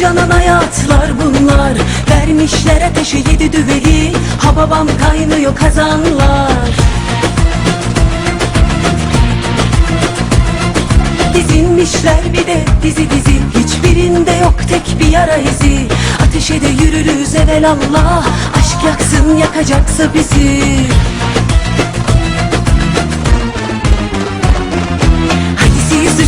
Harcanan hayatlar bunlar. Vermişler ateşe yedi düveli. Ha babam kaynıyor kazanlar. Dizilmişler bir de dizi dizi. Hiçbirinde yok tek bir yara izi. Ateşe de yürürüz evelallah Aşk yaksın yakacaksa bizi.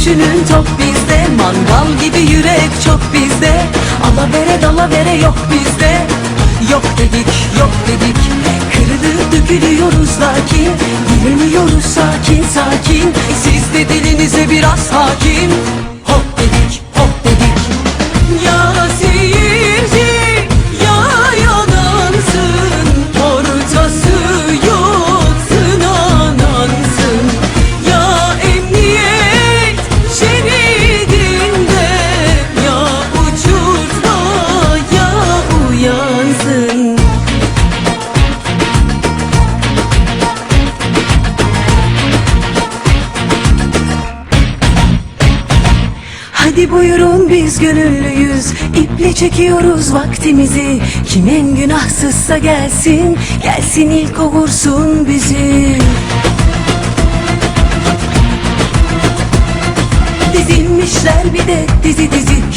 Düşünün top bizde Mangal gibi yürek çok bizde. Alavere dalavere yok bizde. Yok dedik yok dedik. Kırılıp dökülüyoruz lakin. Direniyoruz sakin sakin. Siz de dilinize biraz hakim Hadi buyurun biz gönüllüyüz. İple çekiyoruz vaktimizi. Kim en günahsızsa gelsin Gelsin ilk o vursun bizi. Dizilmişler bir de dizi dizi